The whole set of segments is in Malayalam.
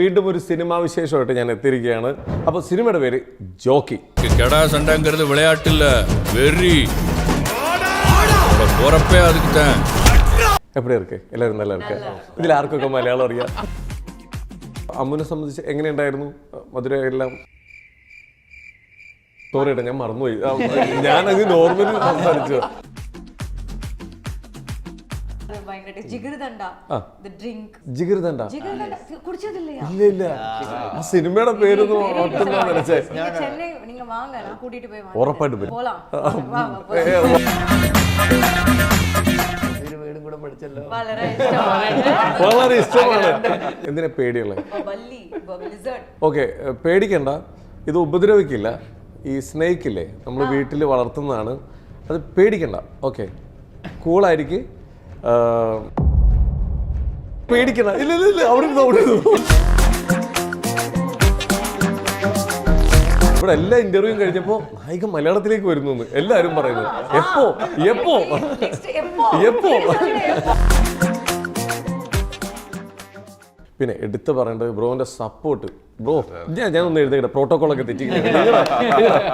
വീണ്ടും ഒരു സിനിമാ വിശേഷമായിട്ട് ഞാൻ എത്തിയിരിക്കുകയാണ്. അപ്പോൾ സിനിമയുടെ പേര് ജോക്കി. കെടാ വിളയാട്ടില്ല വെറി. എല്ലാവരും നല്ല ഇതിൽ ആർക്കൊക്കെ മലയാളം അറിയാം? അമ്മുനെ സംബന്ധിച്ച് എങ്ങനെയുണ്ടായിരുന്നു? മധുര എല്ലാം? സോറി ഞാൻ മറന്നുപോയി. ഞാൻ അത് നോർമലി സംസാരിച്ചു. ഡ്രിങ്ക്. ഇല്ല ഇല്ല. ആ. സിനിമയുടെ പേര് ചെന്നൈ നിങ്ങൾ പോയി പഠിച്ചല്ലോ. വളരെ ഇഷ്ടമാണ്. എന്തിനാ പേടിയുള്ളത് ഓക്കെ പേടിക്കണ്ട. ഇത് ഉപദ്രവിക്കില്ല. ഈ സ്നേഹിക്കില്ലേ? നമ്മൾ വീട്ടിൽ വളർത്തുന്നതാണ്. അത് പേടിക്കണ്ട. ഓക്കെ. കൂളായിരിക്കും. പേടിക്കണ്ട. ഇല്ല ഇല്ല ഇല്ല അവിടെ അവിടെ ഇവിടെ എല്ലാ ഇന്റർവ്യൂവും കഴിഞ്ഞപ്പോ നായിക മലയാളത്തിലേക്ക് വരുന്നു എല്ലാരും പറയുന്നു എപ്പോ എപ്പോ? എപ്പോ? പിന്നെ എടുത്തു പറയേണ്ടത് ബ്രോന്റെ സപ്പോർട്ട് ബ്രോ ഞാൻ ഞാൻ ഒന്ന് എഴുതേക്കട്ടെ പ്രോട്ടോകോൾ ഒക്കെ തെറ്റി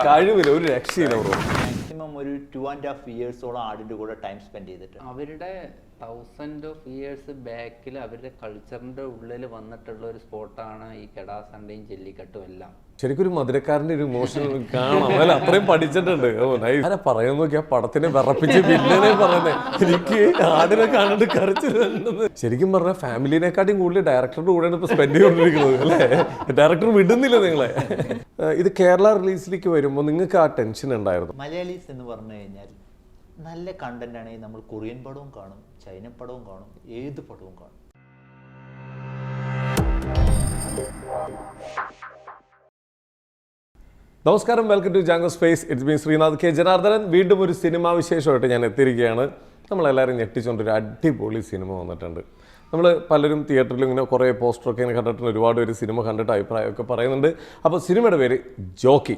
കഴിവില്ല ഒരു രക്ഷയില്ല ബ്രോ. മാക്സിമം ഒരു ടു ആൻഡ് ഹാഫ് ഇയേഴ്സോളം ആടിന്റെ കൂടെ ടൈം സ്പെൻഡ് ചെയ്തിട്ട്. അവരുടെ തൗസൻഡ് ഓഫ് ഇയേഴ്സ് ബാക്കിൽ അവരുടെ കൾച്ചറിന്റെ ഉള്ളിൽ വന്നിട്ടുള്ള ഒരു സ്പോട്ടാണ് ഈ കെടാസണ്ടയും ജെല്ലിക്കെട്ടും എല്ലാം. ശരിക്കും ഒരു മധുരക്കാരന്റെ ഒരു ഇമോഷൻ കാണാം അല്ല അത്രയും പഠിച്ചിട്ടുണ്ട്. ഓ നൈസ് ആരാ പറയാൻ നോക്കി ആ പടത്തിനെ വിറപ്പിച്ച് വില്ലനെ പറയുന്നത് എനിക്ക് ആടിനെ കാണാണ്ട് കരച്ചിരുന്നത് ശരിക്കും പറഞ്ഞാൽ ഫാമിലിനെക്കാട്ടിയും കൂടുതൽ ഡയറക്ടറുടെ കൂടെയാണ് ഇപ്പൊ സ്പെൻഡ് ചെയ്തുകൊണ്ടിരിക്കുന്നത് അല്ലേ? ഡയറക്ടർ വിടുന്നില്ല നിങ്ങളെ. ഇത് കേരള റിലീസിലേക്ക് വരുമ്പോൾ നിങ്ങൾക്ക് ആ ടെൻഷൻ ഉണ്ടായിരുന്നു? മലയാളീസ് എന്ന് പറഞ്ഞു കഴിഞ്ഞാൽ നല്ല കണ്ടന്റ് ആണെങ്കിൽ നമ്മൾ കൊറിയൻ പടവും കാണും ചൈന പടവും കാണും ഏത് പടവും കാണും. നമസ്കാരം welcome to Jango space it's me Srinath K. Janardhanan. വീണ്ടും ഒരു സിനിമാ വിശേഷമായിട്ട് ഞാൻ എത്തിയിരിക്കുകയാണ്. നമ്മളെല്ലാവരും ഞെട്ടിച്ചുകൊണ്ടൊരു അടിപൊളി സിനിമ വന്നിട്ടുണ്ട്. നമ്മൾ പലരും തിയേറ്ററിൽ ഇങ്ങനെ കുറേ പോസ്റ്ററൊക്കെ ഇങ്ങനെ കണ്ടിട്ടുണ്ട്. ഒരുപാട് ഒരു സിനിമ കണ്ടിട്ട് അഭിപ്രായമൊക്കെ പറയുന്നുണ്ട്. അപ്പോൾ സിനിമയുടെ പേര് ജോക്കി.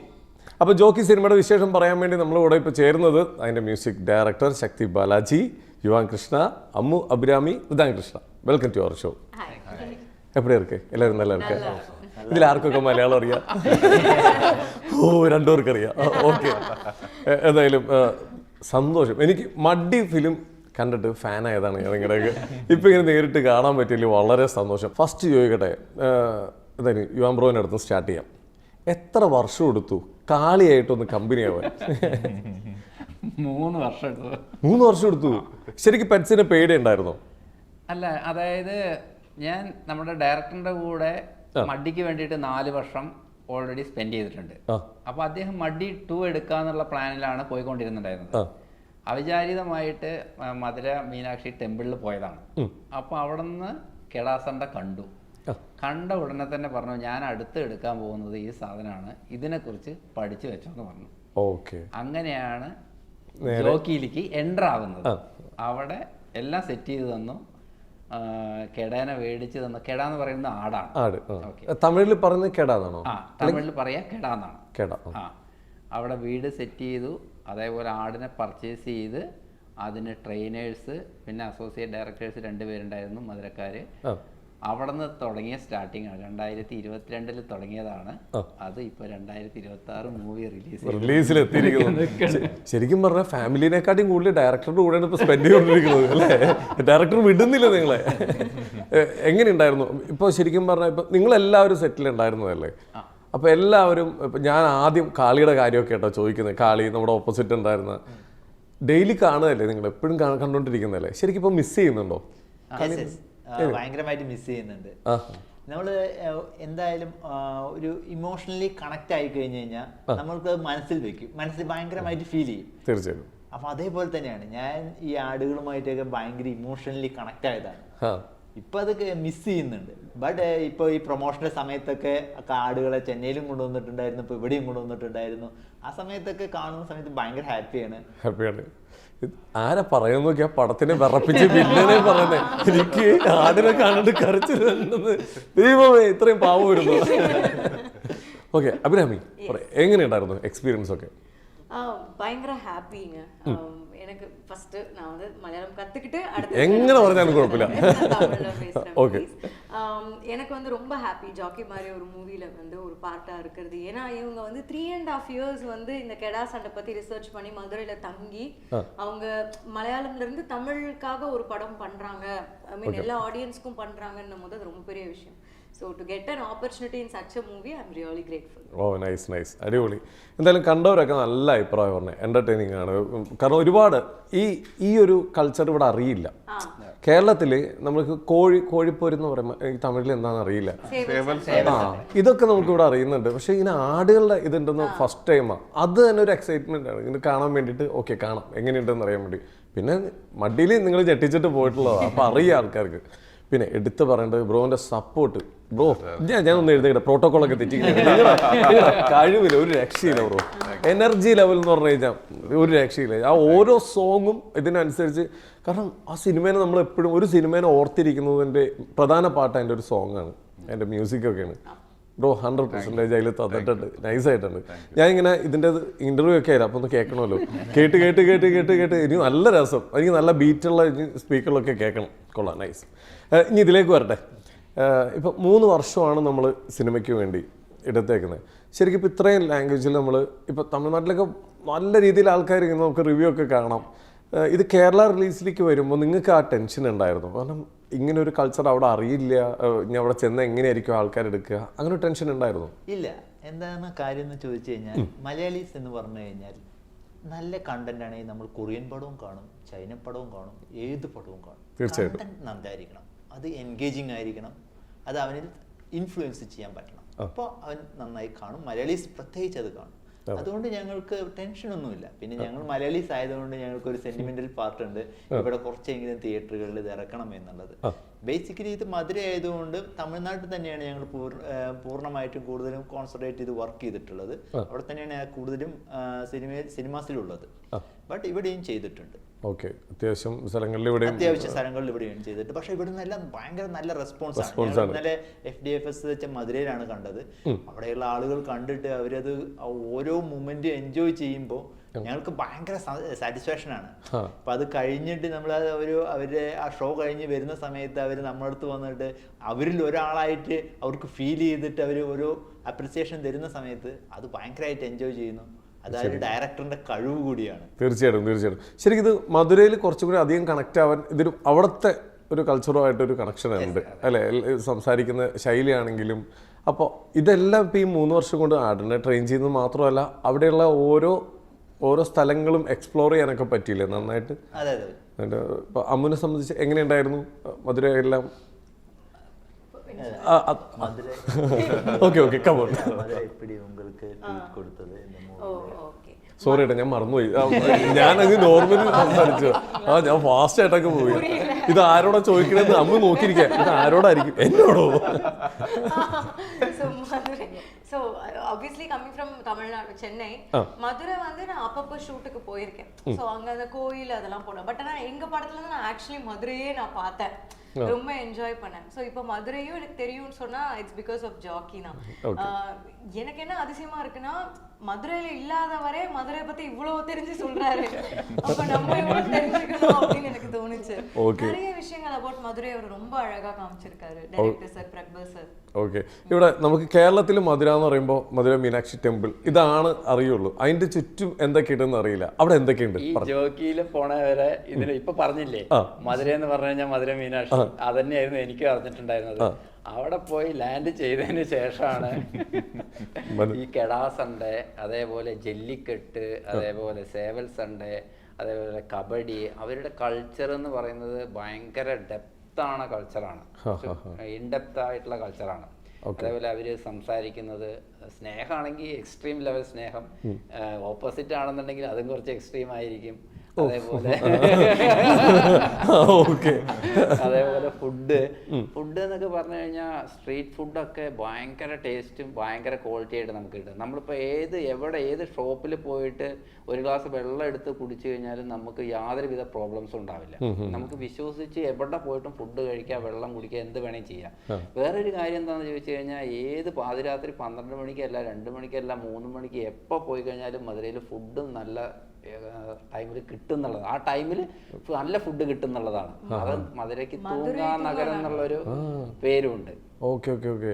അപ്പോൾ ജോക്കി സിനിമയുടെ വിശേഷം പറയാൻ വേണ്ടി നമ്മളിവിടെ ഇപ്പോൾ ചേരുന്നത് അതിന്റെ music director Shakthi Balaji Yuvan Krishna Ammu Abhirami Udhan Krishna. Welcome to our show എപ്പോഴേ ഇருக்கு എല്ലാവരും നല്ല ഇருக்கு ഇതിൽ ആർക്കൊക്കെ മലയാളം അറിയാം? ഓ രണ്ടുപേർക്ക് അറിയാം ഓക്കെ. എന്തായാലും സന്തോഷം. എനിക്ക് മഡി ഫിലിം കണ്ടിട്ട് ഫാൻ ആയതാണ് ഞാൻ നിങ്ങളുടെയൊക്കെ ഇപ്പം ഇങ്ങനെ നേരിട്ട് കാണാൻ പറ്റിയില്ല വളരെ സന്തോഷം. ഫസ്റ്റ് ചോദിക്കട്ടെ എന്തായാലും യുവാൻ ബ്രോവിന്റെ അടുത്ത് സ്റ്റാർട്ട് ചെയ്യാം. എത്ര വർഷം എടുത്തു കാളിയായിട്ടൊന്ന് കമ്പനി ആവാൻ? മൂന്ന് വർഷം എടുത്തു. മൂന്ന് വർഷം എടുത്തു. ശരിക്കും പെറ്റ്സിനെ പേടി ഉണ്ടായിരുന്നോ? അല്ല അതായത് ഞാൻ നമ്മുടെ ഡയറക്ടറിന്റെ കൂടെ മഡിക്ക് വേണ്ടിയിട്ട് നാല് വർഷം ഓൾറെഡി സ്പെൻഡ് ചെയ്തിട്ടുണ്ട്. അപ്പോൾ അപ്പൊ അദ്ദേഹം മഡി ടു എടുക്കാന്നുള്ള പ്ലാനിലാണ് പോയിക്കൊണ്ടിരുന്നുണ്ടായിരുന്നത്. അവിചാരിതമായിട്ട് മധുര മീനാക്ഷി ടെമ്പിളിൽ പോയതാണ്. അപ്പൊ അവിടെ നിന്ന് കെടാസണ്ട കണ്ടു. കണ്ട ഉടനെ തന്നെ പറഞ്ഞു ഞാൻ അടുത്ത് എടുക്കാൻ പോകുന്നത് ഈ സാധനമാണ്. ഇതിനെക്കുറിച്ച് പഠിച്ചു വെച്ചോന്ന് പറഞ്ഞു. ഓക്കെ. അങ്ങനെയാണ് ജോക്കിയിലേക്ക് എന്റർ ആവുന്നത്. അവിടെ എല്ലാം സെറ്റ് ചെയ്ത് തന്നു. കെടേനെ മേടിച്ച് തന്ന കെട എന്ന് പറയുന്നത് ആടാണ്. ആട് തമിഴിൽ പറയുന്നത് കെടാന്നാണോ ആ തമിഴിൽ പറയാ കെട എന്നാണ്. കേടാ ആ അവിടെ വീട് സെറ്റ് ചെയ്തു അതേപോലെ ആടിനെ പർച്ചേസ് ചെയ്ത് അതിന് ട്രെയിനേഴ്സ് പിന്നെ അസോസിയേറ്റ് ഡയറക്ടേഴ്സ് രണ്ടുപേരുണ്ടായിരുന്നു മധുരക്കാര്. അവിടെ നിന്ന് തുടങ്ങിയ സ്റ്റാർട്ടിംഗ് ആണ്. രണ്ടായിരത്തി ഇരുപത്തിരണ്ടിൽ തുടങ്ങിയതാണ് അത് ഇപ്പൊ രണ്ടായിരത്തി ഇരുപത്തി ആറ് മൂവി റിലീസ് റിലീസിൽ എത്തിയിരിക്കുന്നു ശരിക്കും പറഞ്ഞാൽ ഫാമിലിനെക്കാട്ടും കൂടുതൽ ഡയറക്ടറുടെ കൂടെയാണ് ഇപ്പൊ സ്പെൻഡ് ചെയ്തുകൊണ്ടിരിക്കുന്നത് അല്ലേ? ഡയറക്ടർ വിടുന്നില്ല നിങ്ങളെ. എങ്ങനെയുണ്ടായിരുന്നു? ഇപ്പോൾ ശരിക്കും പറഞ്ഞാൽ ഇപ്പൊ നിങ്ങളെല്ലാവരും സെറ്റിൽ ഉണ്ടായിരുന്നതല്ലേ അപ്പൊ എല്ലാവരും ഇപ്പൊ ഞാൻ ആദ്യം കാളിയുടെ കാര്യമൊക്കെ കേട്ടോ ചോദിക്കുന്നത്. കാളി നമ്മുടെ ഓപ്പോസിറ്റ് ഉണ്ടായിരുന്ന. ഡെയിലി കാണുകയല്ലേ നിങ്ങൾ? എപ്പോഴും കണ്ടുകൊണ്ടിരിക്കുന്നതല്ലേ ശരിക്കും ഇപ്പൊ മിസ് ചെയ്യുന്നുണ്ടോ? ഭയങ്കരമായിട്ട് മിസ് ചെയ്യുന്നുണ്ട്. നമ്മൾ എന്തായാലും ഒരു ഇമോഷണലി കണക്ട് ആയി കഴിഞ്ഞു കഴിഞ്ഞാൽ നമ്മൾക്ക് മനസ്സിൽ വെക്കും. മനസ്സിൽ ഭയങ്കരമായിട്ട് ഫീൽ ചെയ്യും. തീർച്ചയായും അപ്പൊ അതേപോലെ തന്നെയാണ് ഞാൻ ഈ ആടുകളുമായിട്ടൊക്കെ ഭയങ്കര ഇമോഷണലി കണക്ട് ആയതാണ്. ഇപ്പം അതൊക്കെ മിസ് ചെയ്യുന്നുണ്ട്. ബട്ട് ഇപ്പോൾ ഈ പ്രൊമോഷന്റെ സമയത്തൊക്കെ കാർഡുകളെ ചെന്നൈയിലും കൊണ്ടുവന്നിട്ടുണ്ടായിരുന്നു ഇപ്പോൾ ഇവിടെയും കൊണ്ടുവന്നിട്ടുണ്ടായിരുന്നു. ആ സമയത്തൊക്കെ കാണുന്ന സമയത്ത് ഭയങ്കര ഹാപ്പിയാണ് ഹാപ്പിയാണ് ആരെ പറയുന്നു നോക്കിയാ പടത്തിനെ വിറപ്പിച്ച് പിന്നെ പറയുന്നത് എനിക്ക് ആടിനെ കണ്ടിട്ട് കരച്ചു ദൈവമേ ഇത്രയും പാവം വരുന്നു ഓക്കെ അഭിരാമി എങ്ങനെയുണ്ടായിരുന്നു എക്സ്പീരിയൻസ് ഒക്കെ? ഭയങ്കര ഹാപ്പിങ് எனக்கு ஃபர்ஸ்ட் நான் வந்து மலையாளம் கத்துக்கிட்டு அடுத்து எங்கே வரதாலும் குழப்பமில்ல ஓகே எனக்கு வந்து ரொம்ப ஹாப்பி ஜாக்கி மாதிரி ஒரு மூவியில் வந்து ஒரு பார்ட்டாக இருக்கிறது. ஏன்னா இவங்க வந்து த்ரீ அண்ட் ஆஃப் இயர்ஸ் வந்து இந்த கெடா சண்டை பற்றி ரிசர்ச் பண்ணி மதுரையில் தங்கி அவங்க மலையாளம்லேருந்து தமிழுக்காக ஒரு படம் பண்ணுறாங்க ஐ மீன் எல்லா ஆடியன்ஸ்க்கும் பண்ணுறாங்கன்னும் போது அது ரொம்ப பெரிய விஷயம். So to get an opportunity in such a movie I'm really grateful oh nice nice അടിപൊളി. എന്തായാലും കണ്ടവരൊക്കെ നല്ല അഭിപ്രായം പറഞ്ഞു. എന്റർടൈനിങ് ആണ്. കാരണം ഒരുപാട് ഈ ഈ ഒരു കൾച്ചർ ഇവിടെ അറിയില്ല. കേരളത്തിൽ നമുക്ക് കോഴി കോഴിപ്പോര് എന്ന് പറയുമ്പോൾ ഈ തമിഴിൽ എന്താണെന്ന് അറിയില്ല. ആ ഇതൊക്കെ നമുക്ക് ഇവിടെ അറിയുന്നുണ്ട്. പക്ഷെ ഇങ്ങനെ ആടുകളുടെ ഇതുണ്ടെന്ന് ഫസ്റ്റ് ടൈമാണ് അത് തന്നെ ഒരു എക്സൈറ്റ്മെന്റ് ആണ്. ഇങ്ങനെ കാണാൻ വേണ്ടിയിട്ട് ഓക്കെ കാണാം. എങ്ങനെയുണ്ടെന്ന് അറിയാൻ വേണ്ടി. പിന്നെ മടിയിൽ നിങ്ങൾ ചെട്ടിച്ചിട്ട് പോയിട്ടുള്ളതാണ് അപ്പം അറിയാം ആൾക്കാർക്ക്. പിന്നെ എടുത്തു പറയേണ്ടത് ബ്രോന്റെ സപ്പോർട്ട് ബ്രോ ഞാൻ ഞാൻ ഒന്ന് എഴുതിയിട്ട് പ്രോട്ടോകോൾ ഒക്കെ തെറ്റി കഴിവില്ല ഒരു രക്ഷയില്ല ബ്രോ. എനർജി ലെവൽ എന്ന് പറഞ്ഞു കഴിഞ്ഞാൽ ഒരു രക്ഷയില്ല. ആ ഓരോ സോങ്ങും ഇതിനനുസരിച്ച് കാരണം ആ സിനിമേനെ നമ്മൾ എപ്പോഴും ഒരു സിനിമേനെ ഓർത്തിരിക്കുന്നതിന്റെ പ്രധാന പാട്ട് അതിന്റെ ഒരു സോങ്ങാണ് ആണ്. അതിന്റെ മ്യൂസിക് ഒക്കെയാണ്. ബ്രോ ഹൺഡ്രഡ് പെർസെന്റേജ് അതിൽ തന്നിട്ടുണ്ട്. നൈസ് ആയിട്ടുണ്ട്. ഞാൻ ഇങ്ങനെ ഇതിന്റെ ഇന്റർവ്യൂ ഒക്കെ ആയിരുന്നു അപ്പോൾ ഒന്ന് കേൾക്കണമല്ലോ. കേട്ട് കേട്ട് കേട്ട് കേട്ട് കേട്ട്. ഇനി നല്ല രസം. എനിക്ക് നല്ല ബീറ്റുള്ള സ്പീക്കറിലൊക്കെ കേൾക്കണം. കൊള്ളാം. നൈസ് ഇനി ഇതിലേക്ക് വരട്ടെ. ഇപ്പം മൂന്ന് വർഷമാണ് നമ്മൾ സിനിമയ്ക്ക് വേണ്ടി എടുത്തേക്കുന്നത്. ശരിക്കും ഇപ്പം ഇത്രയും ലാംഗ്വേജിൽ നമ്മൾ ഇപ്പോൾ തമിഴ്നാട്ടിലൊക്കെ നല്ല രീതിയിൽ ആൾക്കാർ ഇങ്ങനെ നമുക്ക് റിവ്യൂ ഒക്കെ കാണാം. ഇത് കേരള റിലീസിലേക്ക് വരുമ്പോൾ നിങ്ങൾക്ക് ആ ടെൻഷൻ ഉണ്ടായിരുന്നു കാരണം ഇങ്ങനെ ഒരു കൾച്ചർ അവിടെ അറിയില്ല. ഇനി അവിടെ ചെന്ന് എങ്ങനെയായിരിക്കും ആൾക്കാർ എടുക്കുക? അങ്ങനെ ടെൻഷൻ ഉണ്ടായിരുന്നു. ഇല്ല. എന്താണ് കാര്യം എന്ന് ചോദിച്ചു കഴിഞ്ഞാൽ മലയാളീസ് എന്ന് പറഞ്ഞു കഴിഞ്ഞാൽ നല്ല കണ്ടന്റ് ആണെങ്കിൽ നമ്മൾ കൊറിയൻ പടവും കാണും ചൈന പടവും കാണും ഏത് പടവും കാണും. തീർച്ചയായിട്ടും. നന്നായിരിക്കണം. അത് എൻഗേജിങ് ആയിരിക്കണം. അത് അവനിൽ ഇൻഫ്ലുവൻസ് ചെയ്യാൻ പറ്റണം. അപ്പോൾ അവൻ നന്നായി കാണും. മലയാളീസ് പ്രത്യേകിച്ച് അത് കാണും. അതുകൊണ്ട് ഞങ്ങൾക്ക് ടെൻഷനൊന്നുമില്ല. പിന്നെ ഞങ്ങൾ മലയാളീസ് ആയതുകൊണ്ട് ഞങ്ങൾക്ക് ഒരു സെന്റിമെന്റൽ പാർട്ട് ഉണ്ട് ഇവിടെ കുറച്ചെങ്കിലും തിയേറ്ററുകളിൽ ഇത് ഇറക്കണം എന്നുള്ളത്. ബേസിക്കലി ഇത് മധുര ആയതുകൊണ്ട് തമിഴ്നാട്ടിൽ തന്നെയാണ് ഞങ്ങൾ പൂർണമായിട്ടും കൂടുതലും കോൺസെൻട്രേറ്റ് ചെയ്ത് വർക്ക് ചെയ്തിട്ടുള്ളത്. അവിടെ തന്നെയാണ് കൂടുതലും സിനിമ സിനിമാസിലുള്ളത്. ബട്ട് ഇവിടെയും ചെയ്തിട്ടുണ്ട്. ഓക്കെ. അത്യാവശ്യം സ്ഥലങ്ങളിൽ ഇവിടെ അത്യാവശ്യം സ്ഥലങ്ങളിൽ ഇവിടെ ചെയ്തിട്ട്. പക്ഷെ ഇവിടുന്ന് എല്ലാം ഭയങ്കര നല്ല റെസ്പോൺസ് ആണ്. ഇന്നലെ എഫ് ഡി എഫ് എസ് വെച്ച മധുരയിലാണ് കണ്ടത്. അവിടെയുള്ള ആളുകൾ കണ്ടിട്ട് അവരത് ഓരോ മൂമെന്റ് എൻജോയ് ചെയ്യുമ്പോൾ ഞങ്ങൾക്ക് ഭയങ്കര സാറ്റിസ്ഫാക്ഷൻ ആണ്. അപ്പൊ അത് കഴിഞ്ഞിട്ട് നമ്മൾ ഒരു അവരുടെ ആ ഷോ കഴിഞ്ഞ് വരുന്ന സമയത്ത് അവർ നമ്മളടുത്ത് വന്നിട്ട് അവരിൽ ഒരാളായിട്ട് അവർക്ക് ഫീൽ ചെയ്തിട്ട് അവർ ഒരു അപ്രിസിയേഷൻ തരുന്ന സമയത്ത് അത് ഭയങ്കരമായിട്ട് എൻജോയ് ചെയ്യുന്നു. അതായത് ഡയറക്ടറിന്റെ കഴിവ് കൂടിയാണ്. തീർച്ചയായിട്ടും തീർച്ചയായിട്ടും. ശരിക്കും ഇത് മധുരയിൽ കുറച്ചും കൂടി അധികം കണക്ട് ആവാൻ ഇതൊരു അവിടുത്തെ ഒരു കൾച്ചറുമായിട്ട് ഒരു കണക്ഷൻ ഉണ്ട്. അല്ലെ? സംസാരിക്കുന്ന ശൈലിയാണെങ്കിലും. അപ്പോൾ ഇതെല്ലാം ഇപ്പോൾ ഈ മൂന്ന് വർഷം കൊണ്ട് ആടിനെ ട്രെയിൻ ചെയ്യുന്നത് മാത്രമല്ല അവിടെയുള്ള ഓരോ ഓരോ സ്ഥലങ്ങളും എക്സ്പ്ലോർ ചെയ്യാനൊക്കെ പറ്റിയില്ലേ നന്നായിട്ട്? അതെ അതെ. അമ്മുനെ സംബന്ധിച്ച് എങ്ങനെയുണ്ടായിരുന്നു മധുര എല്ലാം Madurai okay okay come on sorry ഞാൻ മറന്നുപോയി. അത് നോർമലി സംസാരിച്ചു. ആ ഞാൻ ഫാസ്റ്റ് ആയിട്ടൊക്കെ പോയി. ഇത് ആരോടാ ചോദിക്കണെന്ന് അമ്മ നോക്കിയിരിക്കാം. ഇത് ആരോടായിരിക്കും? എന്നോടോ? So obviously coming from Tamil Nadu Chennai Madurai வந்து நான் அப்பப்போ ஷூட்டுக்கு போயிருக்கேன். ஸோ அங்க அந்த கோயில் அதெல்லாம் போனேன். பட் ஆனால் எங்க படத்துல இருந்து நான் ஆக்சுவலி மதுரையே நான் பார்த்தேன். ரொம்ப என்ஜாய் பண்ணேன். ஸோ இப்போ மதுரையும் எனக்கு தெரியும்னு சொன்னா இட்ஸ் பிகாஸ் ஆஃப் ஜாக்கி தான். எனக்கு என்ன அதிசயமா இருக்குன்னா மதுரையில இல்லாதவரே மதுரையை பத்தி இவ்வளவு தெரிஞ்சு சொல்றாரு. அப்ப நம்ம இவ்வளவு தெரிஞ்சுக்கணும் அப்படின்னு எனக்கு தோணுச்சு. நிறைய விஷயங்கள் அபவுட் மதுரை அவர் ரொம்ப அழகா காமிச்சிருக்காரு. டைரக்டர் சார் பிரக்பர் சார் ഓക്കെ ഇവിടെ നമുക്ക് കേരളത്തിൽ മധുര എന്ന് പറയുമ്പോൾ മധുര മീനാക്ഷി ടെമ്പിൾ. ഇതാണ് അറിയുള്ളൂ. അതിന്റെ ചുറ്റും എന്തൊക്കെയുണ്ടെന്ന് അറിയില്ല. അവിടെ എന്തൊക്കെയുണ്ട്? ഈ ജോക്കിയിൽ പോണ വരെ ഇതിന് ഇപ്പൊ പറഞ്ഞില്ലേ? മധുര എന്ന് പറഞ്ഞു കഴിഞ്ഞാൽ മധുര മീനാക്ഷി. അതന്നെയായിരുന്നു എനിക്ക് അറിഞ്ഞിട്ടുണ്ടായിരുന്നത്. അവിടെ പോയി ലാൻഡ് ചെയ്തതിന് ശേഷമാണ് ഈ കെടാ സൺഡേ അതേപോലെ ജല്ലിക്കെട്ട് അതേപോലെ സേവൽ സൺഡേ അതേപോലെ കബഡി. അവരുടെ കൾച്ചർ എന്ന് പറയുന്നത് ഭയങ്കര ഡെപ്താണ് കൾച്ചറാണ്. ഇൻഡെപ്ത് ആയിട്ടുള്ള കൾച്ചറാണ്. അതേപോലെ അവർ സംസാരിക്കുന്നത് സ്നേഹമാണെങ്കിൽ എക്സ്ട്രീം ലെവൽ സ്നേഹം. ഓപ്പോസിറ്റ് ആണെന്നുണ്ടെങ്കിൽ അതും കുറച്ച് എക്സ്ട്രീം ആയിരിക്കും. അതേപോലെ. അതേപോലെ ഫുഡ്. ഫുഡ് എന്നൊക്കെ പറഞ്ഞു കഴിഞ്ഞാൽ സ്ട്രീറ്റ് ഫുഡൊക്കെ ഭയങ്കര ടേസ്റ്റും ഭയങ്കര ക്വാളിറ്റി ആയിട്ട് നമുക്ക് കിട്ടും. നമ്മളിപ്പോൾ ഏത് എവിടെ ഏത് ഷോപ്പിൽ പോയിട്ട് ഒരു ഗ്ലാസ് വെള്ളം എടുത്ത് കുടിച്ചു കഴിഞ്ഞാലും നമുക്ക് യാതൊരുവിധ പ്രോബ്ലംസും ഉണ്ടാവില്ല. നമുക്ക് വിശ്വസിച്ച് എവിടെ പോയിട്ടും ഫുഡ് കഴിക്കുക വെള്ളം കുടിക്കുക എന്ത് വേണേലും ചെയ്യാം. വേറൊരു കാര്യം എന്താണെന്ന് ചോദിച്ചു കഴിഞ്ഞാൽ ഏത് പാതിരാത്രി പന്ത്രണ്ട് മണിക്കല്ല രണ്ട് മണിക്കല്ല മൂന്ന് മണിക്ക് എപ്പോൾ പോയി കഴിഞ്ഞാലും മധുരയിൽ ഫുഡും നല്ല ടൈമിൽ കിട്ടുന്നുള്ളത് ആ ടൈമിൽ നല്ല ഫുഡ് കിട്ടുന്നുള്ളതാണ് അത് മധുരയ്ക്ക് തൂങ്ങാ നഗരം എന്നുള്ളൊരു പേരുണ്ട് ഓക്കെ ഓക്കെ ഓക്കെ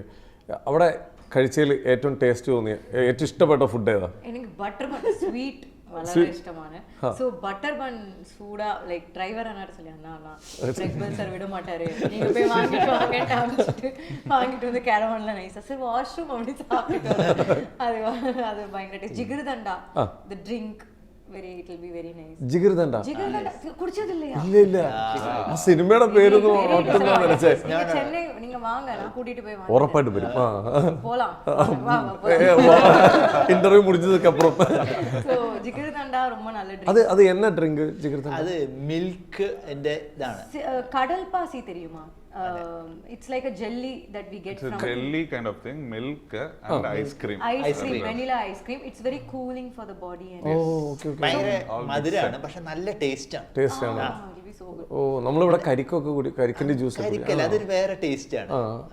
അവിടെ കഴിച്ചതിൽ ഏറ്റവും ടേസ്റ്റ് തോന്നിയ ഏറ്റവും ഇഷ്ടപ്പെട്ട ഫുഡ് ഏതാ എനിക്ക് ബട്ടർ ബൺ സ്വീറ്റ് വളരെ இஷ்டமான சோ பட்டர் பன் சூடா லைக் டிரைவர் அண்ணாட்ட சொல்லி அண்ணா அண்ணா பிரெட் பன் சார் விட மாட்டாரு நீங்க போய் வாங்கிட்டு வாங்கன்னு அமைச்சிட்டு வாங்கிட்டு வந்து கேரவன்ல நைஸா சார் வாஷ்ரூம் அப்படி சாப்பிட்டு வந்தேன். அது வ- அது பயங்கர taste. ஜிகிருதண்டா தி ட்ரிங்க் ജിഗിർദണ്ട ഇല്ല ഇല്ല ആ സിനിമയുടെ പേര് ഉറപ്പായിട്ട് വരും ഇന്റർവ്യൂ முடிஞ்சதுக்கு அப்புறம் அது அது என்ன ட்ரிங்க் ஜிகிர்தண்டா அது மில்க் என்ற கடல் பாசி தெரியுமா it's like a jelly that we get from jelly kind of thing milk and ice cream ice cream vanilla ice cream it's very cooling for the body and ഭയങ്കര മധുരമാണ് പക്ഷെ നല്ല ടേസ്റ്റാണ്. ടേസ്റ്റാണ്. ഓ നമ്മളിവിടെ കരിക്കൊക്കെ കൂടി കരിക്കിന്റെ ജ്യൂസ് കരിക്കല്ല അതൊരു വേറെ ടേസ്റ്റ് ആണ്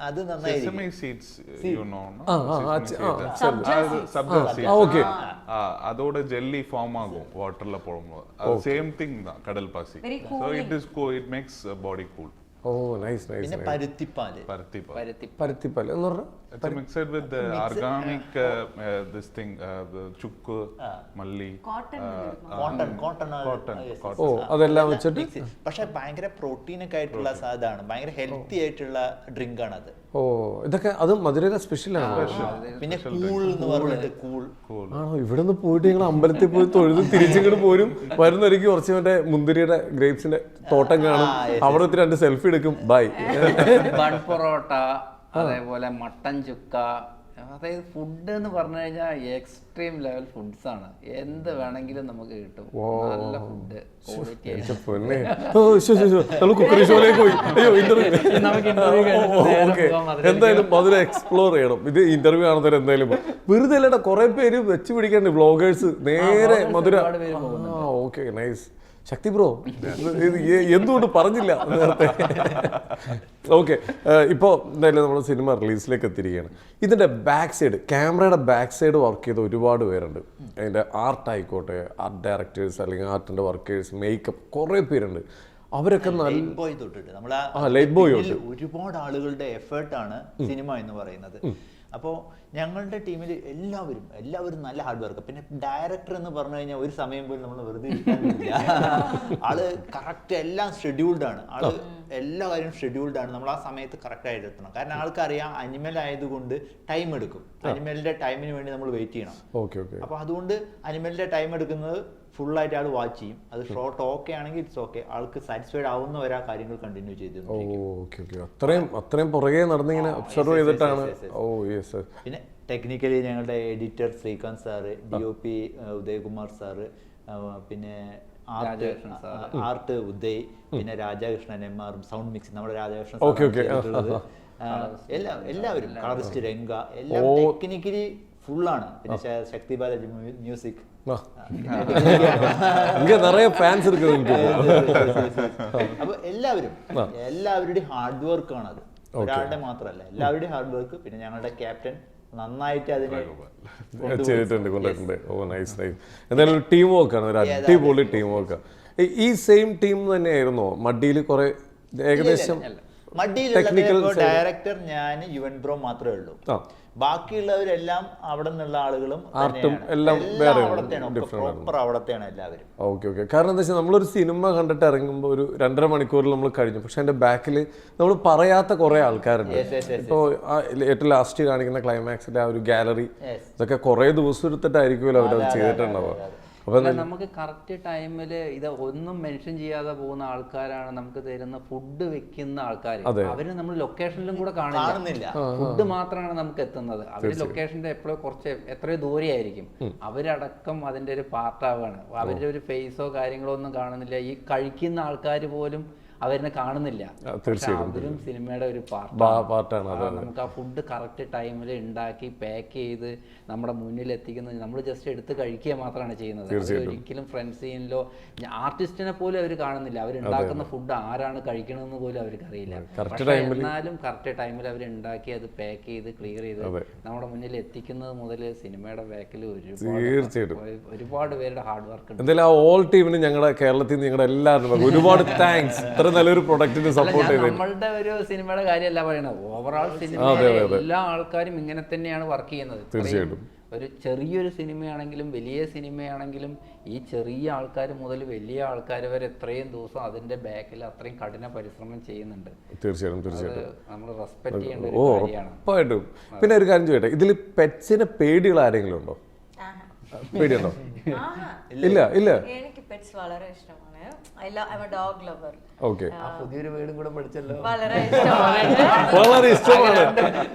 അത് നന്നായി അതോടെ ജെല്ലി ഫോം ആകും വാട്ടറിൽ പോകുമ്പോൾ സെയിം തിങ് കടൽ Passi so it is it makes body cool oh nice nice പിന്നെ പരുത്തിപ്പാൽ. പരുത്തിപ്പാൽ പരുത്തിപ്പാൽ എന്ന് പറഞ്ഞാൽ mixed with organic this thing ചുക്ക് മല്ലി കോട്ടൺ കോട്ടൺ കോട്ടൺ ഓ അതെല്ലാം വെച്ചിട്ട്? പക്ഷേ ഭയങ്കര പ്രോട്ടീൻ ഒക്കെ ആയിട്ടുള്ള സാധനമാണ്. ഭയങ്കര ഹെൽത്തി ആയിട്ടുള്ള ഡ്രിങ്ക് ആണ് അത് ഓ ഇതൊക്കെ അത് മധുരയുടെ സ്പെഷ്യലാണ് പിന്നെ കൂൾ എന്ന് പറഞ്ഞിട്ട് കൂൾ ആണോ? ഇവിടെ നിന്ന് പോയിട്ട് ഞങ്ങൾ അമ്പലത്തിൽ പോയി തൊഴുത് തിരിച്ചിങ്ങോട്ട് പോരും. വരുന്നവരേക്ക് കുറച്ച് മറ്റേ മുന്തിരിയുടെ ഗ്രേപ്സിന്റെ തോട്ടം കാണും. അവിടെ ഒത്തിരി രണ്ട് സെൽഫി എടുക്കും. ബൈ. ബൺ പൊറോട്ട അതേപോലെ മട്ടൻ ചുക്ക അതായത് ഫുഡ് എന്ന് പറഞ്ഞു കഴിഞ്ഞാൽ എക്സ്ട്രീം ലെവൽ ഫുഡ്സ് ആണ്. എന്ത് വേണമെങ്കിലും നമുക്ക് കിട്ടും. നല്ല ഫുഡ്. എന്തായാലും മധുര എക്സ്പ്ലോർ ചെയ്യണം. ഇത് ഇന്റർവ്യൂ കാണുന്നവർ എന്തായാലും. വെറുതെ അല്ലാണ്ട് കുറെ പേര് വെച്ച് പിടിക്കണ്ട് വ്ളോഗേഴ്സ് നേരെ Madurai. Okay nice Shakthi bro എന്തുകൊണ്ട് പറഞ്ഞില്ല നേരത്തെ? ഓക്കെ ഇപ്പോൾ എന്തായാലും നമ്മൾ സിനിമ റിലീസിലേക്ക് എത്തിയിരിക്കുകയാണ്. ഇതിന്റെ ബാക്ക് സൈഡ് ക്യാമറയുടെ ബാക്ക് സൈഡ് വർക്ക് ചെയ്ത ഒരുപാട് പേരുണ്ട്. അതിന്റെ ആർട്ട് ആയിക്കോട്ടെ ആർട്ട് ഡയറക്ടേഴ്സ് അല്ലെങ്കിൽ ആർട്ടിന്റെ വർക്കേഴ്സ് മേക്കപ്പ് കുറേ പേരുണ്ട്. അവരൊക്കെ ലൈറ്റ് ബോയ് തൊട്ടിട്ട്. നമ്മൾ light boy ഒരുപാട് ആളുകളുടെ എഫേർട്ടാണ് സിനിമ എന്ന് പറയുന്നത്. അപ്പോ ഞങ്ങളുടെ ടീമിൽ എല്ലാവരും എല്ലാവരും നല്ല ഹാർഡ് വർക്ക് പിന്നെ ഡയറക്ടർ എന്ന് പറഞ്ഞു കഴിഞ്ഞാൽ ഒരു സമയം പോലും നമ്മൾ വെറുതെ ഇരിക്കാനില്ല ആൾ കറക്റ്റ് എല്ലാം ഷെഡ്യൂൾഡ് ആണ്. ആൾ എല്ലാ കാര്യവും ഷെഡ്യൂൾഡ് ആണ്. നമ്മൾ ആ സമയത്ത് കറക്റ്റ് ആയിട്ട് എത്തണം. കാരണം ആൾക്കറിയാം അനിമൽ ആയതുകൊണ്ട് ടൈം എടുക്കും. അനിമലിന്റെ ടൈമിന് വേണ്ടി നമ്മൾ വെയിറ്റ് ചെയ്യണം. Okay okay. അപ്പൊ അതുകൊണ്ട് അനിമലിന്റെ ടൈം എടുക്കുന്നത് full ആയിട്ട് ആൾ വാച്ച് ചെയ്യും. അത് ഷോർട്ട് ഓക്കെ ആണെങ്കിൽ ഇറ്റ്സ് ഓക്കെ ആൾക്ക് സാറ്റിസ്ഫൈഡ് ആവുന്ന ഒരാ കാര്യങ്ങൾ കണ്ടിന്യൂ ചെയ്തു ഓ ഓക്കെ ഓക്കെ അത്രയും അത്രയും പുറകെ നടന്നിങ്ങനെ ഒബ്സർവ് ചെയ്തിട്ടാണ്. ഓ യെസ് പിന്നെ ടെക്നിക്കലി ഞങ്ങളുടെ editor Srikanth sir D O P Udayakumar sir പിന്നെ ആർട്ട് രാജകൃഷ്ണൻ ആർട്ട് ഉദയ് പിന്നെ Rajakrishnan M R sound mix നമ്മുടെ രാജാകൃഷ്ണൻ എല്ലാ എല്ലാവരും കളറിസ്റ്റ് രംഗ എല്ലാം. ടെക്നിക്കലി ഫുള്ളാണ് പിന്നെ ശക്തി ബാലാജി മ്യൂസിക് നിറയെ ഫാൻസ് അപ്പൊ എല്ലാവരും എല്ലാവരുടെയും ഹാർഡ് വർക്ക് ആണ് അത്. ഒരാളുടെ മാത്രമല്ല എല്ലാവരുടെയും ഹാർഡ് വർക്ക് പിന്നെ ഞങ്ങളുടെ ക്യാപ്റ്റൻ നന്നായിട്ട് അതിനെ ചെയ്തിട്ടുണ്ട് കൊണ്ടിട്ടുണ്ട് ഓ നൈസ് നൈസ് എന്തായാലും ടീം വർക്കാണ് ഒരു അടിപൊളി ടീം വർക്ക് ഈ സെയിം ടീം തന്നെയായിരുന്നോ? മഡിയിൽ കുറെ ഏകദേശം technical ഡയറക്ടർ ഞാൻ യുവൻ ബ്രോ മാത്രമേ ഉള്ളൂ. ബാക്കിയുള്ളവരെല്ലാം അവിടെ നിന്നുള്ള ആളുകളും ആർട്ടും എല്ലാം വേറെ അവിടത്തെയാണ്. പ്രോപ്പർ എല്ലാവരും. ഓക്കെ ഓക്കെ കാരണം എന്താ വെച്ചാൽ നമ്മളൊരു സിനിമ കണ്ടിട്ട് ഇറങ്ങുമ്പോൾ ഒരു രണ്ടര മണിക്കൂറിൽ നമ്മൾ കഴിഞ്ഞു. പക്ഷെ അതിന്റെ ബാക്കിൽ നമ്മൾ പറയാത്ത കുറെ ആൾക്കാരുണ്ട്. ഇപ്പോൾ ഏറ്റവും ലാസ്റ്റ് കാണിക്കുന്ന ക്ലൈമാക്സിന്റെ ആ ഒരു ഗാലറി. ഇതൊക്കെ കുറെ ദിവസം എടുത്തിട്ടായിരിക്കുമല്ലോ അവരത് ചെയ്തിട്ടുണ്ടാവുക. അപ്പൊ നമുക്ക് കറക്റ്റ് ടൈമിൽ ഇത് ഒന്നും മെൻഷൻ ചെയ്യാതെ പോകുന്ന ആൾക്കാരാണ് നമുക്ക് തരുന്ന ഫുഡ് വെക്കുന്ന ആൾക്കാർ അവർ നമ്മൾ ലൊക്കേഷനിലും കൂടെ കാണുന്നില്ല. ഫുഡ് മാത്രമാണ് നമുക്ക് എത്തുന്നത്. അവർ ലൊക്കേഷന്റെ എപ്പോഴും കുറച്ച് എത്രയോ ദൂരെയായിരിക്കും അവരടക്കം അതിന്റെ ഒരു പാർട്ടാവാണ് അവരുടെ ഒരു ഫേസോ കാര്യങ്ങളോ ഒന്നും കാണുന്നില്ല. ഈ കഴിക്കുന്ന ആൾക്കാർ പോലും അവരിനെ കാണുന്നില്ല. അവരും സിനിമയുടെ ഒരു പാർട്ടാണ് നമുക്ക് ആ ഫുഡ് കറക്റ്റ് ടൈമിൽ ഉണ്ടാക്കി പാക്ക് ചെയ്ത് നമ്മുടെ മുന്നിൽ എത്തിക്കുന്നത് നമ്മൾ ജസ്റ്റ് എടുത്ത് കഴിക്കുക മാത്രമാണ് ചെയ്യുന്നത്. ഒരിക്കലും ഫ്രണ്ട് സീനിലോ ആർട്ടിസ്റ്റിനെ പോലും അവർ കാണുന്നില്ല. അവർ ഉണ്ടാക്കുന്ന ഫുഡ് ആരാണ് കഴിക്കണമെന്ന് പോലും അവർക്ക് അറിയില്ല. എന്നാലും കറക്റ്റ് ടൈമിൽ അവർ ഉണ്ടാക്കി അത് പാക്ക് ചെയ്ത് ക്ലിയർ ചെയ്ത് നമ്മുടെ മുന്നിൽ എത്തിക്കുന്നത് മുതൽ സിനിമയുടെ ബാക്കിൽ ഒരുപാട് തീർച്ചയായിട്ടും. ഒരു- ഒരുപാട് പേരുടെ ഹാർഡ് വർക്ക് ഉണ്ട്. എന്തായാലും ആ ഓൾ ടീമിന് ഞങ്ങളുടെ കേരളത്തിൽ നിന്ന് ഞങ്ങളുടെ എല്ലാവരും ഒരുപാട് താങ്ക്സ് ഇത്ര നല്ലൊരു പ്രൊഡക്റ്റിന് സപ്പോർട്ട് ചെയ്തത് നമ്മളുടെ ഒരു സിനിമയുടെ കാര്യമല്ല പറയണത്. ഓവറോൾ സിനിമ എല്ലാ ആൾക്കാരും ഇങ്ങനെ തന്നെയാണ് വർക്ക് ചെയ്യുന്നത്. തീർച്ചയായിട്ടും. ഒരു ചെറിയൊരു സിനിമയാണെങ്കിലും വലിയ സിനിമയാണെങ്കിലും ഈ ചെറിയ ആൾക്കാർ മുതൽ വലിയ ആൾക്കാർ വരെ എത്രയും ദിവസം അതിന്റെ ബാക്കിൽ അത്രയും കഠിന പരിശ്രമം ചെയ്യുന്നുണ്ട്. തീർച്ചയായിട്ടും നമ്മൾ റെസ്പെക്ട് ചെയ്യേണ്ട ഒരു കാര്യമാണ്. ഉറപ്പായിട്ടും. പിന്നെ ഒരു കാര്യം ചോദിക്കട്ടെ ഇതിൽ പെറ്റ്സിന് പേടിയുള്ള ആരെങ്കിലും ഉണ്ടോ? പേടിയുണ്ടോ? ആഹാ. ഇല്ല ഇല്ല. എനിക്ക് പെറ്റ്സ് വളരെ ഇഷ്ടമാണ്. I love I a dog lover okay പുതിയൊരു വീടും കൂടെ പഠിച്ചല്ലോ. വളരെ ഇഷ്ടമാണ്. വളരെ ഇഷ്ടമാണ്.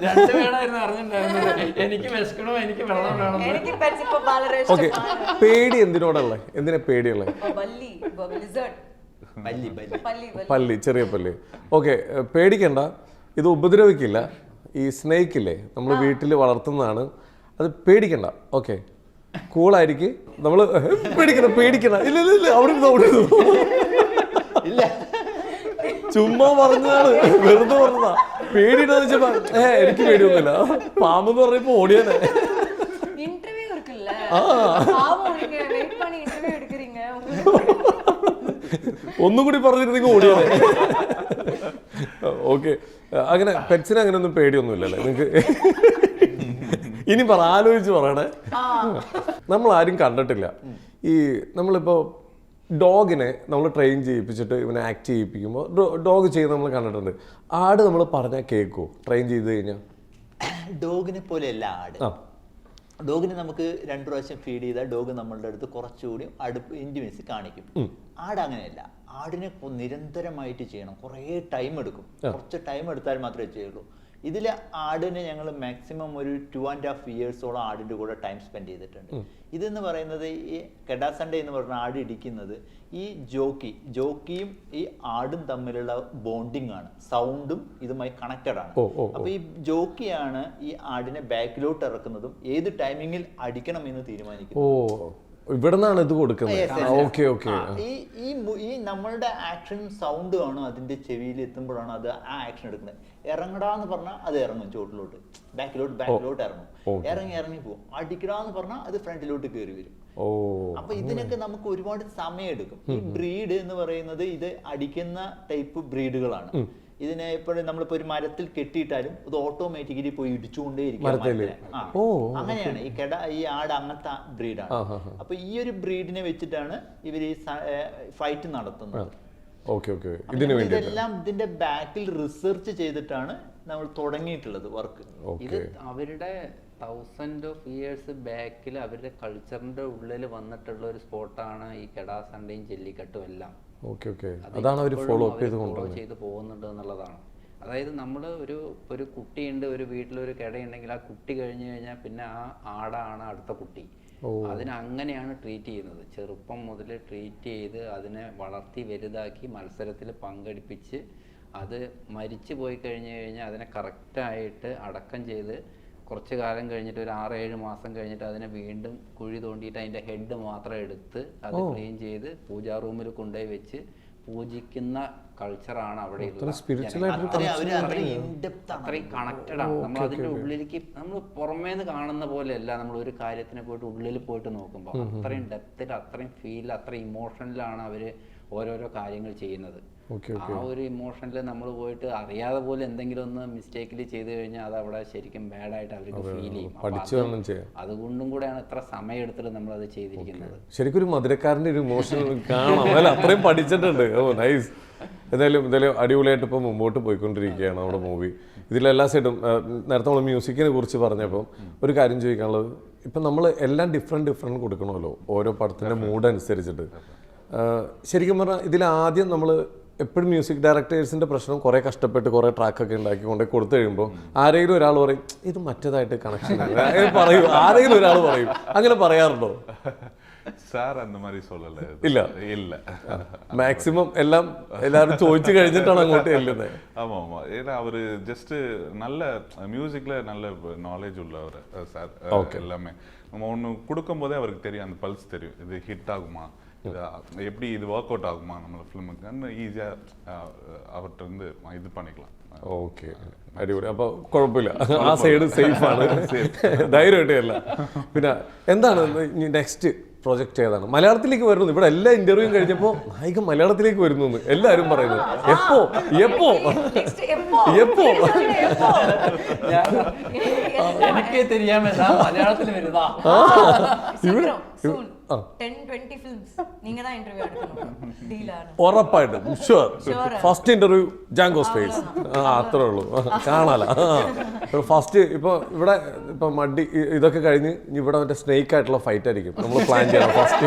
രണ്ട് വീടായിരുന്നു അറിഞ്ഞിട്ടുണ്ടായിരുന്നത്. എനിക്ക് വിശക്കണോ എനിക്ക് വെള്ളം വേണം? എനിക്ക് പെറ്റ്സ് ഇപ്പൊ വളരെ ഓക്കെ ഇഷ്ടമാണ്. പേടി എന്തിനോടുള്ള? എന്തിനാ പേടിയുള്ള? ഇപ്പൊ ലിസേർഡ് പല്ലി ചെറിയ പല്ലി. ഓക്കെ പേടിക്കണ്ട. ഇത് ഉപദ്രവിക്കില്ല. ഈ സ്നേഹിക്കില്ലേ ഇല്ലേ നമ്മൾ വീട്ടിൽ വളർത്തുന്നതാണ്. അത് പേടിക്കണ്ട. ഓക്കെ കൂളായിരിക്കും. നമ്മൾ പേടിക്കണം പേടിക്കണം. ഇല്ല ഇല്ല ഇല്ല അവിടെ ഇരുന്നു അവിടെ ഇല്ല. ചുമ്മാ പറഞ്ഞതാണ്. വെറുതെ പറഞ്ഞതാ. പേടിയുണ്ടോ വെച്ചപ്പോ ഏ എനിക്ക് പേടിയൊന്നുമില്ല. പാമ്പെന്ന് പറയുമ്പോ ഓടിയാനെ ഒന്നും കൂടി പറഞ്ഞിരുന്നെങ്കിൽ ഓടിയാനെ ഓക്കെ. അങ്ങനെ പെറ്റ്സിന് അങ്ങനെ ഒന്നും പേടിയൊന്നുമില്ലല്ലേ? നിങ്ങൾക്ക് ഇനി പറ ആലോചിച്ച് പറയണേ. നമ്മൾ ആരും കണ്ടിട്ടില്ല. ഈ നമ്മളിപ്പോ ഡോഗിനെ നമ്മൾ ട്രെയിൻ ചെയ്യിപ്പിച്ചിട്ട് ഇവനെ ആക്ട് ചെയ്യിപ്പിക്കുമ്പോൾ ഡോഗ് ചെയ്യുന്ന നമ്മൾ കണ്ടിട്ടുണ്ട്. ആട് നമ്മൾ പറഞ്ഞാൽ കേൾക്കുമോ ട്രെയിൻ ചെയ്ത് കഴിഞ്ഞാൽ ഡോഗിനെ പോലെയല്ല ആട്. ഡോഗിനെ നമുക്ക് രണ്ടു പ്രാവശ്യം ഫീഡ് ചെയ്താൽ ഡോഗ് നമ്മളുടെ അടുത്ത് കുറച്ചുകൂടി അടുപ്പ് ഇന്റിമസി കാണിക്കും. ആട് അങ്ങനെയല്ല. ആടിനെ നിരന്തരമായിട്ട് ചെയ്യണം. കുറേ ടൈം എടുക്കും. കുറച്ച് ടൈം എടുത്താൽ മാത്രമേ ചെയ്യുള്ളൂ. ഇതിൽ ആടിന് ഞങ്ങൾ മാക്സിമം ഒരു ടു ആൻഡ് ഹാഫ് ഇയേഴ്സോളം ആടിന്റെ കൂടെ ടൈം സ്പെൻഡ് ചെയ്തിട്ടുണ്ട്. ഇതെന്ന് പറയുന്നത് ഈ കെഡാസൺഡേ എന്ന് പറഞ്ഞ ആട് ഇടിക്കുന്നത് ഈ ജോക്കി ജോക്കിയും ഈ ആടും തമ്മിലുള്ള ബോണ്ടിങ് ആണ്. സൗണ്ടും ഇതുമായി കണക്റ്റഡ് ആണ്. ഓ, ഓ, ഓ. അപ്പൊ ഈ ജോക്കിയാണ് ഈ ആടിനെ ബാക്കിലോട്ട് ഇറക്കുന്നതും ഏത് ടൈമിങ്ങിൽ അടിക്കണം എന്ന് തീരുമാനിക്കുന്നത്. ഓ ഇവിടെ നിന്നാണ് ഇത് കൊടുക്കുന്നത്. ഓക്കെ ഓക്കെ ഈ ഈ ഈ നമ്മളുടെ ആക്ഷൻ സൗണ്ട് ആണ് അതിന്റെ ചെവിയിൽ എത്തുമ്പോഴാണ് അത് ആ ആക്ഷൻ എടുക്കുന്നത്? ഇറങ്ങടാന്ന് പറഞ്ഞാൽ അത് ഇറങ്ങും ചോട്ടിലോട്ട് ബാക്കിലോട്ട് ബാക്കിലോട്ട് ഇറങ്ങും. ഇറങ്ങി ഇറങ്ങി പോകും അടിക്കടാന്ന് പറഞ്ഞാൽ അത് ഫ്രണ്ടിലോട്ട് കയറി വരും. ഓ അപ്പൊ ഇതിനൊക്കെ നമുക്ക് ഒരുപാട് സമയം എടുക്കും ഈ ബ്രീഡ് എന്ന് പറയുന്നത് ഇത് അടിക്കുന്ന ടൈപ്പ് ബ്രീഡുകളാണ് ഇതിനെ എപ്പോഴും നമ്മളിപ്പോ ഒരു മരത്തിൽ കെട്ടിയിട്ടാലും ഇത് ഓട്ടോമാറ്റിക്കലി പോയി ഇടിച്ചുകൊണ്ടേ മരത്തിൽ? ഓ, അങ്ങനെയാണ് ഈ കെട ഈ ആട് അങ്ങനത്തെ ബ്രീഡാണ്. അപ്പൊ ഈ ഒരു ബ്രീഡിനെ വെച്ചിട്ടാണ് ഇവർ ഈ ഫൈറ്റ് നടത്തുന്നത്. ഇതെല്ലാം ഇതിന്റെ ബാക്കിൽ റിസർച്ച് ചെയ്തിട്ടാണ് നമ്മൾ തുടങ്ങിയിട്ടുള്ളത് വർക്ക് ഇത് അവരുടെ തൗസൻഡ് ഓഫ് ഇയേഴ്സ് ബാക്കിൽ അവരുടെ കൾച്ചറിന്റെ ഉള്ളിൽ വന്നിട്ടുള്ള ഒരു സ്പോട്ടാണ് ഈ കെടാസണ്ടയും ജെല്ലിക്കെട്ടും എല്ലാം. Okay okay. അതാണ് അവർ ഫോളോ അപ്പ് ചെയ്ത് കൊണ്ടുവന്നത്. ചെയ്ത് പോകുന്നുണ്ട് എന്നുള്ളതാണ്. അതായത് നമ്മൾ ഒരു ഒരു കുട്ടിയുണ്ട് ഒരു വീട്ടിലൊരു കിടയുണ്ടെങ്കിൽ ആ കുട്ടി കഴിഞ്ഞു കഴിഞ്ഞാൽ പിന്നെ ആ ആടാണ് അടുത്ത കുട്ടി. അതിനെ അങ്ങനെയാണ് ട്രീറ്റ് ചെയ്യുന്നത്. ചെറുപ്പം മുതൽ ട്രീറ്റ് ചെയ്ത് അതിനെ വളർത്തി വലുതാക്കി മത്സരത്തിൽ പങ്കെടുപ്പിച്ച് അത് മരിച്ചു പോയി കഴിഞ്ഞു കഴിഞ്ഞാൽ അതിനെ കറക്റ്റായിട്ട് അടക്കം ചെയ്ത് കുറച്ച് കാലം കഴിഞ്ഞിട്ട് ഒരു ആറ് ഏഴ് മാസം കഴിഞ്ഞിട്ട് അതിനെ വീണ്ടും കുഴി തോണ്ടിയിട്ട് അതിന്റെ ഹെഡ് മാത്രം എടുത്ത് അത് ക്ലീൻ ചെയ്ത് പൂജാ റൂമിൽ കൊണ്ടുപോയി വെച്ച് പൂജിക്കുന്ന കൾച്ചറാണ് അവിടെ അത്രയും കണക്റ്റഡ് ആണ്. നമ്മൾ അതിന്റെ ഉള്ളിലേക്ക് നമ്മൾ പുറമേന്ന് കാണുന്ന പോലെയല്ല. നമ്മൾ ഒരു കാര്യത്തിനെ പോയിട്ട് ഉള്ളിൽ പോയിട്ട് നോക്കുമ്പോൾ അത്രയും ഡെപ്തിൽ അത്രയും ഫീൽ അത്രയും ഇമോഷനിലാണ് അവർ ഓരോരോ കാര്യങ്ങൾ ചെയ്യുന്നത്. ആ ഒരു ഇമോഷനിൽ നമ്മൾ പോയിട്ട് അറിയാതെ പോലും എന്തെങ്കിലും ഒന്ന് മിസ്റ്റേക്കിൽ ചെയ്തു കഴിഞ്ഞാൽ അത് അവിടെ ശരിക്കും ബാഡായിട്ട് അവർക്ക് ഫീൽ ചെയ്യും. അതുകൊണ്ടും കൂടെയാണ് ഇത്ര സമയം എടുത്തിട്ട് നമ്മൾ അത് ചെയ്തിരിക്കുന്നത്. ശരിക്കും ഒരു മധുരക്കാരന്റെ ഒരു ഇമോഷൻ കാണാം. അല്ല അത്രയും പഠിച്ചിട്ടുണ്ട്. ഓ നൈസ് എന്തായാലും എന്തായാലും അടിപൊളിയായിട്ട് ഇപ്പോൾ മുമ്പോട്ട് പോയിക്കൊണ്ടിരിക്കുകയാണ് നമ്മുടെ മൂവി ഇതിലെല്ലാ സൈഡും നേരത്തെ നമ്മൾ മ്യൂസിക്കിനെ കുറിച്ച് പറഞ്ഞപ്പം ഒരു കാര്യം ചോദിക്കാനുള്ളത്. ഇപ്പം നമ്മൾ എല്ലാം ഡിഫറെന്റ് ഡിഫറെന്റ് കൊടുക്കണമല്ലോ. ഓരോ പടത്തിന്റെ മൂഡ് അനുസരിച്ചിട്ട്. ശരിക്കും പറഞ്ഞാൽ ഇതിൽ ആദ്യം നമ്മൾ എപ്പോഴും മ്യൂസിക് ഡയറക്ടേഴ്സിൻ്റെ പ്രശ്നം കുറേ കഷ്ടപ്പെട്ട് കുറേ ട്രാക്കൊക്കെ ഉണ്ടാക്കി കൊണ്ട് കൊടുത്തു കഴിയുമ്പോൾ ആരെങ്കിലും ഒരാൾ പറയും ഇത് മറ്റേതായിട്ട് കണക്ഷൻ പറയൂ ആരെങ്കിലും ഒരാൾ പറയും അങ്ങനെ പറയാറുണ്ടോ சார் அந்த மாதிரி சொல்லல இல்ல. இல்ல മാക്സിമം എല്ലാം എല്ലാവരും ചോദിച്ചു കഴിഞ്ഞിട്ടാണ് അങ്ങോട്ട് ചെല്ലുന്നത് ஆமா ஆமா ஏன்னா அவரு ஜஸ்ட் நல்ல மியூசிக்ல நல்ல நாலேஜ் உள்ளவர் சார் எல்லாமே நம்ம ஒன்று கொடுக்கும் போதே அவருக்கு தெரியும் அந்த பல்ஸ் தெரியும் இது ஹிட் ஆகுமா இது அ- எப்படி இது ஒர்க் அவுட் ஆகுமா நம்ம ஃபிலிமுக்கு ஈஸியாக அவர்கிட்ட இருந்து இது பண்ணிக்கலாம் ഓക്കെ അടിപൊളി അപ്പൊ കുഴപ്പമില്ല ആ സൈഡ് സേഫ് ആണ് ധൈര്യമായിട്ടല്ല പിന്നെ എന്താണ് നെക്സ്റ്റ് പ്രൊജക്ട് ഏതാണ് മലയാളത്തിലേക്ക് വരുന്നു ഇവിടെ എല്ലാ ഇന്റർവ്യൂ കഴിഞ്ഞപ്പോൾ നായിക മലയാളത്തിലേക്ക് വരുന്നു എന്ന് എല്ലാവരും പറയുന്നത് എപ്പോ എപ്പോ Next எப்போ? எப்போ? எப்போ? എനിക്ക് தெரியாம ഞാൻ മലയാളത്തിൽ വരുതാ சீக்கிரம், ഉറപ്പായിട്ടും. Sure first interview Jango space അത്രേ ഉള്ളൂ. കാണാല. ഫസ്റ്റ് ഇപ്പൊ ഇവിടെ ഇപ്പൊ മടി ഇതൊക്കെ കഴിഞ്ഞ് ഇവിടെ മറ്റേ സ്നേക്ക് ആയിട്ടുള്ള ഫൈറ്റ് ആയിരിക്കും. നമ്മൾ പ്ലാൻ ചെയ്യണം. ഫസ്റ്റ്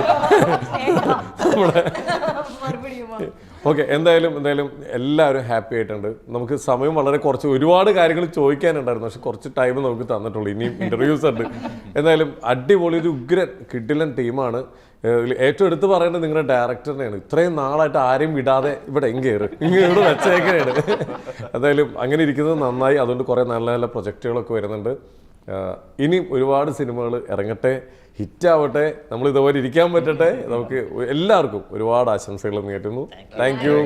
നമ്മുടെ ഓക്കെ എന്തായാലും എന്തായാലും എല്ലാവരും ഹാപ്പി ആയിട്ടുണ്ട്. നമുക്ക് സമയം വളരെ കുറച്ച് ഒരുപാട് കാര്യങ്ങൾ ചോദിക്കാനുണ്ടായിരുന്നു. പക്ഷെ കുറച്ച് ടൈം നമുക്ക് തന്നിട്ടുള്ളൂ. ഇനിയും ഇന്റർവ്യൂസ് ഉണ്ട്. എന്തായാലും അടിപൊളി ഒരു ഉഗ്രൻ കിഡിലൻ ടീമാണ് ഏറ്റവും എടുത്ത് പറയേണ്ടത് നിങ്ങളുടെ ഡയറക്ടറിനെയാണ് ഇത്രയും നാളായിട്ട് ആരെയും വിടാതെ ഇവിടെ എങ്കേറ് ഇങ്ങോട്ട് വെച്ചേക്കാണ് എന്തായാലും അങ്ങനെ ഇരിക്കുന്നത് നന്നായി. അതുകൊണ്ട് കുറേ നല്ല നല്ല പ്രൊജക്റ്റുകളൊക്കെ വരുന്നുണ്ട്. ഇനിയും ഒരുപാട് സിനിമകൾ ഇറങ്ങട്ടെ. ഹിറ്റാവട്ടെ. നമ്മൾ ഇതുപോലെ ഇരിക്കാൻ പറ്റട്ടെ. നമുക്ക് എല്ലാവർക്കും ഒരുപാട് ആശംസകൾ നേട്ടുന്നു താങ്ക് യു